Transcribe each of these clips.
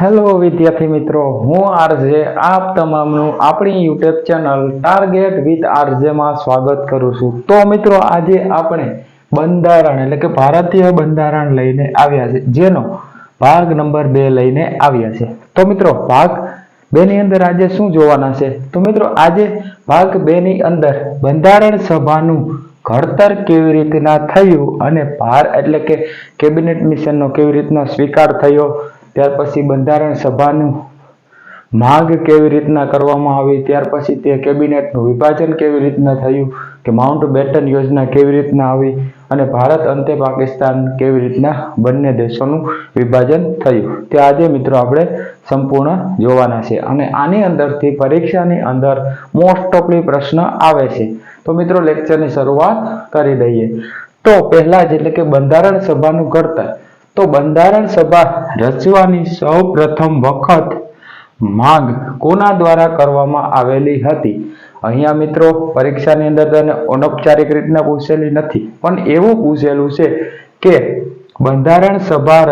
Hello વિદ્યાર્થી મિત્રો, હું આરજે. આપ તમામનું આપણી યુટ્યુબ ચેનલ ટાર્ગેટ વિથ આરજેમાં સ્વાગત કરું છું. તો મિત્રો, આજે આપણે બંધારણ, એટલે કે ભારતીય બંધારણ લઈને આવ્યા છે, જેનો ભાગ નંબર બે લઈને આવ્યા છે. તો મિત્રો, ભાગ બે ની અંદર આજે શું જોવાના છે? તો મિત્રો, આજે ભાગ બે ની અંદર બંધારણ સભાનું ઘડતર કેવી રીતના થયું અને ભાર, એટલે કે કેબિનેટ મિશનનો કેવી રીતના સ્વીકાર થયો? ત્યાર પછી બંધારણ સભાનું માંગ કેવી રીતના કરવામાં આવી, ત્યાર પછી તે કેબિનેટનું વિભાજન કેવી રીતના થયું, કે માઉન્ટ બેટન યોજના કેવી રીતના આવી અને ભારત અંતે પાકિસ્તાન કેવી રીતના બંને દેશોનું વિભાજન થયું. તે આજે મિત્રો આપણે સંપૂર્ણ જોવાના છે અને આની અંદરથી પરીક્ષાની અંદર મોસ્ટ ઓફલી પ્રશ્ન આવે છે. તો મિત્રો લેક્ચરની શરૂઆત કરી દઈએ. તો પહેલા જ એટલે કે બંધારણ સભાનું ઘડતર તો બંધારણ સભા રચવાની સૌ પ્રથમ વખત માંગ કોના દ્વારા કરવામાં આવેલી હતી? અહીંયા મિત્રો, પરીક્ષાની અંદર તને અનૌપચારિક રીતના પૂછેલી નથી, પણ એવું પૂછેલું છે કે બંધારણ સભા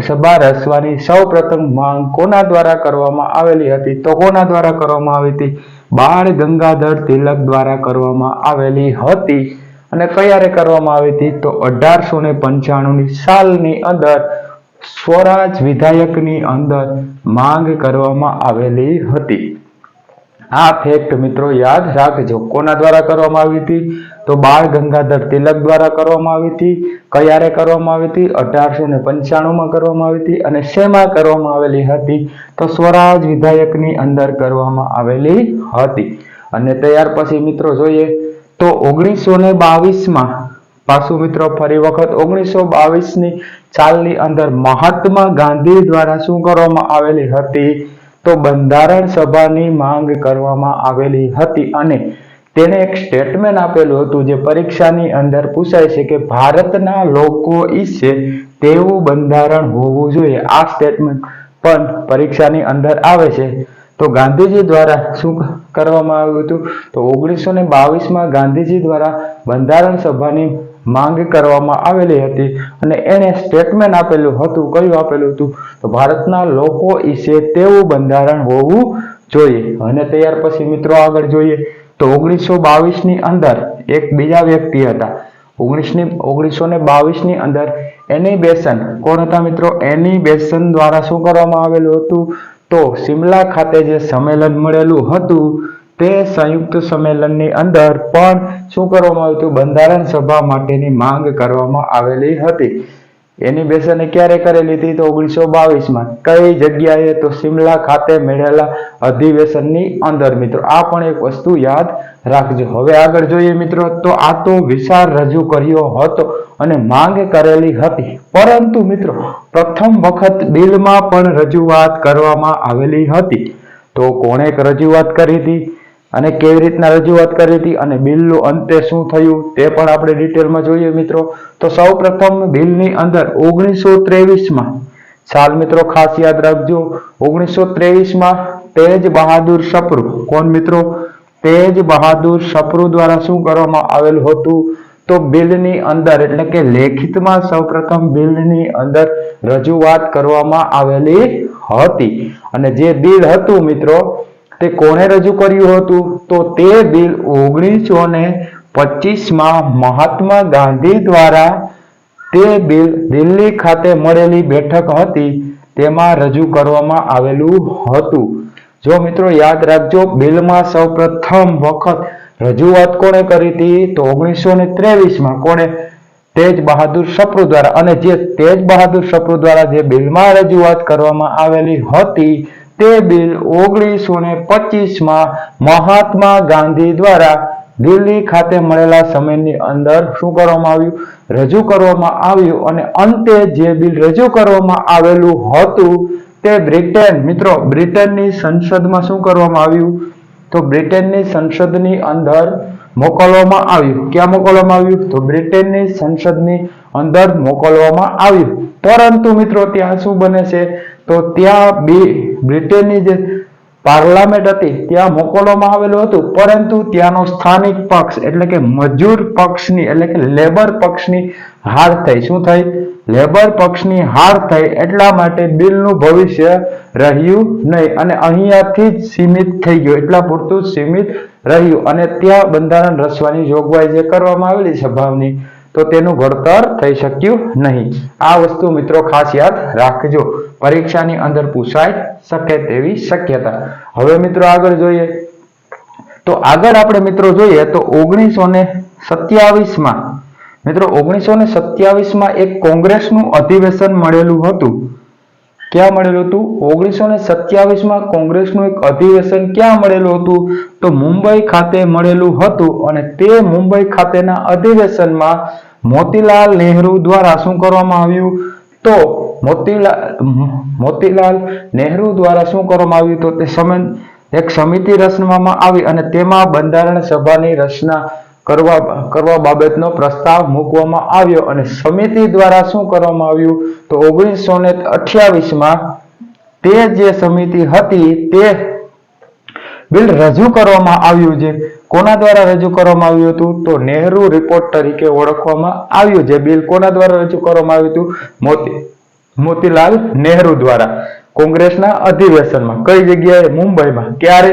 સભા રચવાની સૌ પ્રથમ માંગ કોના દ્વારા કરવામાં આવેલી હતી? તો કોના દ્વારા કરવામાં આવી હતી? બાળ ગંગાધર તિલક દ્વારા કરવામાં આવેલી હતી. અને ક્યારે કરવામાં આવી હતી તો અઢારસો ને પંચાણુંની સાલની અંદર સ્વરાજ વિધાયકની અંદર માંગ કરવામાં આવેલી હતી. આ ફેક્ટ મિત્રો યાદ રાખજો. કોના દ્વારા કરવામાં આવી હતી? તો બાળ ગંગાધર તિલક દ્વારા કરવામાં આવી હતી. ક્યારે કરવામાં આવી હતી? અઢારસો ને પંચાણુંમાં કરવામાં આવી હતી. અને શેમાં કરવામાં આવેલી હતી? તો સ્વરાજ વિધાયકની અંદર કરવામાં આવેલી હતી. અને ત્યાર પછી મિત્રો જોઈએ તો ઓગણીસો ને બાવીસમાં પાછું મિત્રો ફરી વખત ઓગણીસો બાવીસની ચાલની અંદર મહાત્મા ગાંધી દ્વારા શું કરવામાં આવેલી હતી? તો બંધારણ સભાની માંગ કરવામાં આવેલી હતી અને તેને એક સ્ટેટમેન્ટ આપેલું હતું જે પરીક્ષાની અંદર પૂછાય છે કે ભારતના લોકો ઈચ્છે તેવું બંધારણ હોવું જોઈએ. આ સ્ટેટમેન્ટ પણ પરીક્ષાની અંદર આવે છે. તો ગાંધીજી દ્વારા શું કરવામાં આવ્યું હતું? તો ઓગણીસો ને બાવીસમાં ગાંધીજી દ્વારા બંધારણ સભાની માંગ કરવામાં આવેલી હતી અને એણે સ્ટેટમેન્ટ આપેલું હતું. કયું આપેલું હતું? તો ભારતના લોકો ઈચ્છે તેવું બંધારણ હોવું જોઈએ અને ત્યાર પછી મિત્રો આગળ જોઈએ. તો ઓગણીસો બાવીસની અંદર એક બીજા વ્યક્તિ હતા. ઓગણીસની, ઓગણીસો ને બાવીસની અંદર એની બેસન કોણ હતા મિત્રો? એની બેસન દ્વારા શું કરવામાં આવેલું હતું? તો શિમલા ખાતે જે સંમેલન મળેલું હતું, તે સંયુક્ત સંમેલનની અંદર પણ શું કરવામાં આવ્યું હતું? બંધારણ સભા માટેની માંગ કરવામાં આવેલી હતી. એની બેસને ક્યારે કરેલી હતી તો ઓગણીસો બાવીસમાં? કઈ જગ્યાએ? તો શિમલા ખાતે મળેલા અધિવેશનની અંદર. મિત્રો, આ પણ એક વસ્તુ યાદ રાખજો. હવે આગળ જોઈએ મિત્રો, તો આ તો વિચાર રજૂ કર્યો હતો અને માંગ કરેલી હતી. પરંતુ મિત્રો, પ્રથમ વખત બિલમાં પણ રજૂઆત કરવામાં આવેલી હતી. તો કોણે રજૂઆત કરી હતી? અને કેવી રીતના રજૂઆત કરી હતી અને બિલનું અંતે શું થયું તે પણ આપણે ડિટેલમાં જોઈએ મિત્રો. તો સૌ પ્રથમ બિલની અંદર ઓગણીસો ત્રેવીસમાં સાલ મિત્રો ખાસ યાદ રાખજો, ઓગણીસો ત્રેવીસમાં તેજ બહાદુર સપ્રુ કોણ મિત્રો? તેજ બહાદુર સપ્રુ દ્વારા શું કરવામાં આવેલું હતું? તો બિલની અંદર, એટલે કે લેખિતમાં સૌપ્રથમ બિલની અંદર રજૂઆત કરવામાં આવેલી હતી. અને જે બિલ હતું મિત્રો તે કોણે રજૂ કર્યું હતું? તો તે બિલ ઓગણીસો ને પચીસમાં મહાત્મા ગાંધી દ્વારા તે બિલ દિલ્હી ખાતે મળેલી બેઠક હતી, તેમાં રજૂ કરવામાં આવેલું હતું. જો મિત્રો યાદ રાખજો, બિલમાં સૌપ્રથમ વખત રજૂઆત કોણે કરી હતી? તો ઓગણીસો ને ત્રેવીસમાં કોણે તેજ બહાદુર સપ્રુ દ્વારા. અને જે તેજ બહાદુર સપ્રુ દ્વારા જે બિલમાં રજૂઆત કરવામાં આવેલી હતી તે બિલ ઓગણીસો ને પચીસમાં મહાત્મા ગાંધી દ્વારા દિલ્હી ખાતે મળેલા સમયની અંદર શું કરવામાં આવ્યું? રજૂ કરવામાં આવ્યું અને અંતે જે બિલ રજૂ કરવામાં આવેલું હતું તે બ્રિટન. મિત્રો, બ્રિટનની સંસદમાં શું કરવામાં આવ્યું? તો બ્રિટનની સંસદની અંદર મોકલવામાં આવ્યું. ક્યાં મોકલવામાં આવ્યું? તો બ્રિટનની સંસદની અંદર મોકલવામાં આવ્યું. પરંતુ મિત્રો, ત્યાં શું બને છે? તો ત્યાં બે બ્રિટનની જે પાર્લામેન્ટ હતી, ત્યાં મોકલવામાં આવેલું હતું, પરંતુ ત્યાંનો સ્થાનિક પક્ષ, એટલે કે મજૂર પક્ષની, એટલે કે લેબર પક્ષની હાર થઈ. શું થઈ? લેબર પક્ષની હાર થઈ એટલા માટે બિલનું ભવિષ્ય રહ્યું નહીં અને અહીંયાથી જ સીમિત થઈ ગયું. એટલા પૂરતું સીમિત રહ્યું અને ત્યાં બંધારણ રચવાની જોગવાઈ જે કરવામાં આવેલી છે તો તેનું ઘડતર થઈ શક્યું નહીં. આ વસ્તુ મિત્રો ખાસ યાદ રાખજો. પરીક્ષાની અંદર પૂછાય શકે તેવી શક્યતા. હવે મિત્રો આગળ જોઈએ. તો આગળ આપણે મિત્રો જોઈએ તો ઓગણીસો ને સત્યાવીસમાં, મિત્રો ઓગણીસો ને સત્યાવીસમાં એક કોંગ્રેસનું અધિવેશન મળેલું હતું. ક્યાં મળેલું હતું? ઓગણીસો ને સત્યાવીસમાં કોંગ્રેસનું એક અધિવેશન ક્યાં મળેલું હતું? તો મુંબઈ ખાતે મળેલું હતું અને તે મુંબઈ ખાતેના અધિવેશનમાં મોતીલાલ નહેરુ દ્વારા શું કરવામાં આવ્યું? તો મોતીલાલ મોતીલાલ નહેરુ દ્વારા શું કરવામાં આવ્યું? તો તે સમય, એક સમિતિ રચવામાં આવી અને તેમાં બંધારણ સભાની રચના કરવા કરવા બાબતનો પ્રસ્તાવ મૂકવામાં આવ્યો અને સમિતિ દ્વારા શું કરવામાં આવ્યું? તો ઓગણીસો ને અઠ્યાવીસમાં તે જે સમિતિ હતી તે બિલ રજૂ કરવામાં આવ્યું છે. કોના દ્વારા રજૂ કરવામાં આવ્યું હતું? તો નહેરુ રિપોર્ટ તરીકે ઓળખવામાં આવ્યું છે. બિલ કોના દ્વારા રજૂ કરવામાં આવ્યું હતું? મોતી, મોતીલાલ નહેરુ દ્વારા. કોંગ્રેસના અધિવેશનમાં. કઈ જગ્યાએ? મુંબઈમાં. ક્યારે?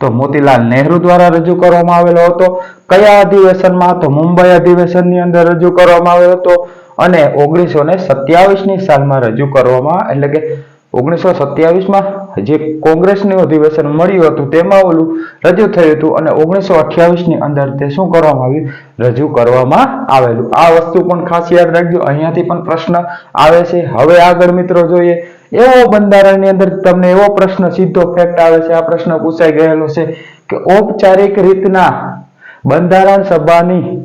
તો મોતીલાલ નહેરુ દ્વારા રજૂ કરવામાં આવેલો હતો. કયા અધિવેશનમાં? તો મુંબઈ અધિવેશનની અંદર રજૂ કરવામાં આવ્યો હતો અને ઓગણીસો ને સત્યાવીસની સાલમાં રજૂ કરવામાં, એટલે કે ઓગણીસો સત્યાવીસમાં જે કોંગ્રેસનું અધિવેશન મળ્યું હતું તેમાં ઓલું રજૂ થયું હતું અને ઓગણીસો અઠ્યાવીસની અંદર તે શું કરવામાં આવ્યું? રજૂ કરવામાં આવેલું. આ વસ્તુ પણ ખાસ યાદ રાખજો. અહીંયાથી પણ પ્રશ્ન આવે છે. હવે આગળ મિત્રો જોઈએ. એવો બંધારણની અંદર તમને એવો પ્રશ્ન સીધો ફેક્ટ આવે છે, આ પ્રશ્ન પૂછાઈ ગયેલો છે કે ઔપચારિક રીતના બંધારણ સભાની,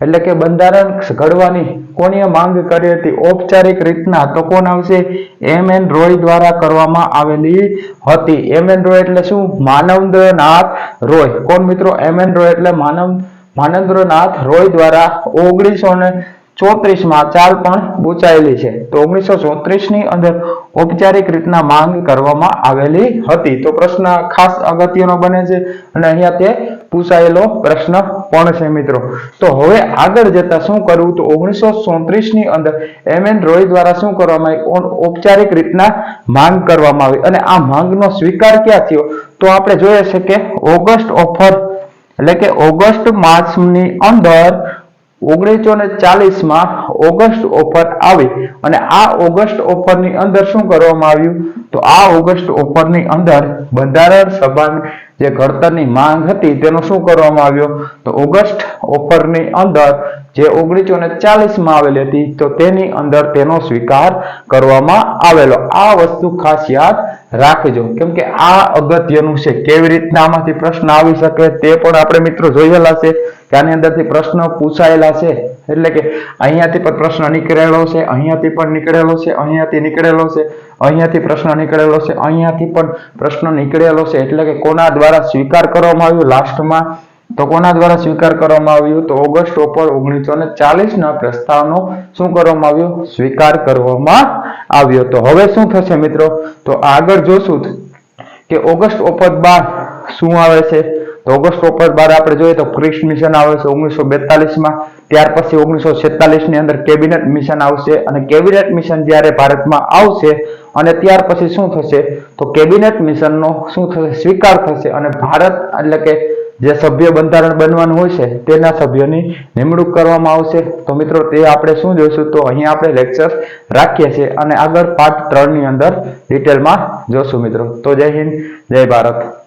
એટલે કે બંધારણ ઘડવાની કોણીએ માંગ કરી હતી, ઔપચારિક રીતના તો કોણ આવશે? એમ એન રોય દ્વારા કરવામાં આવેલી હતી. એમ એન રોય એટલે શું? માનવેન્દ્રનાથ રોય. કોણ મિત્રો? એમ એન રોય એટલે માનવ, માનવેન્દ્રનાથ રોય દ્વારા ઓગણીસો ને ચોત્રીસમાં ચાલ પણ ગુચાયેલી છે. તો ઓગણીસો ચોત્રીસની અંદર ઔપચારિક રીતના માંગ કરવામાં આવેલી હતી. તો પ્રશ્ન ખાસ અગત્યનો બને છે અને અહીંયા તે પૂછાયેલો પ્રશ્ન પણ છે મિત્રો. તો હવે આગળ જતા શું કરવું? તો ઓગણીસો ચોત્રીસની અંદર એમ એન રોય દ્વારા શું કરવામાં આવી? ઔપચારિક રીતના માંગ કરવામાં આવી. અને આ માંગનો સ્વીકાર ક્યાં થયો? તો આપણે જોઈએ છે કે ઓગસ્ટ ઓફર એટલે કે ઓગસ્ટ માસની અંદર ઓગણીસો ને ચાલીસમાં ઓગસ્ટ ઓફર આવી અને આ ઓગસ્ટ ઓફરની અંદર શું કરવામાં આવ્યું? તો આ ઓગસ્ટ ઓફરની અંદર બંધારણ સભાની જે ઘડતરની માંગ હતી તેનો શું કરવામાં આવ્યો? તો ઓગસ્ટ ઓફરની અંદર જે ઓગણીસો ને ચાલીસમાં આવેલી હતી તો તેની અંદર તેનો સ્વીકાર કરવામાં આવેલો. આ વસ્તુ ખાસ યાદ રાખજો. કેમ કે આ અગત્યનું છે. કેવી રીતના આમાંથી પ્રશ્ન આવી શકે તે પણ આપણે મિત્રો જોયેલા છે કે આની અંદરથી પ્રશ્ન પૂછાયેલા છે. એટલે કે અહીંયાથી પણ પ્રશ્ન નીકળેલો છે, અહીંયાથી પણ નીકળેલો છે, અહીંયાથી નીકળેલો છે, અહીંયાથી પ્રશ્ન નીકળેલો છે, અહીંયાથી પણ પ્રશ્ન નીકળેલો છે. એટલે કે કોના દ્વારા સ્વીકાર કરવામાં આવ્યું? લાસ્ટમાં તો કોના દ્વારા સ્વીકાર કરવામાં આવ્યું? તો ઓગસ્ટ ઓપર ઓગણીસો ને ચાલીસ ના પ્રસ્તાવનો શું કરવામાં આવ્યો? સ્વીકાર કરવામાં આવ્યો. તો હવે શું થશે મિત્રો? તો આગળ જોશું કે ઓગસ્ટ ઓપર બાર શું આવે છે? તો ઓગસ્ટ ઓપર બાર આપણે જોઈએ તો ક્રિસ્ટ મિશન આવે છે ઓગણીસો બેતાલીસમાં. ત્યાર પછી ઓગણીસો છેતાલીસની અંદર કેબિનેટ મિશન આવશે અને કેબિનેટ મિશન જ્યારે ભારતમાં આવશે અને ત્યાર પછી શું થશે? તો કેબિનેટ મિશનનો શું થશે? સ્વીકાર થશે અને ભારત એટલે કે જે સભ્ય બંધારણ બનવાનું હોય છે, તેના સભ્યોની નિમણૂક કરવામાં આવશે. તો મિત્રો, તે આપણે શું જોઈશું તો અહીં આપણે લેક્ચર રાખીએ છીએ અને આગળ પાર્ટ ત્રણની અંદર ડિટેલમાં જોશું મિત્રો. તો જય હિન્દ, જય ભારત.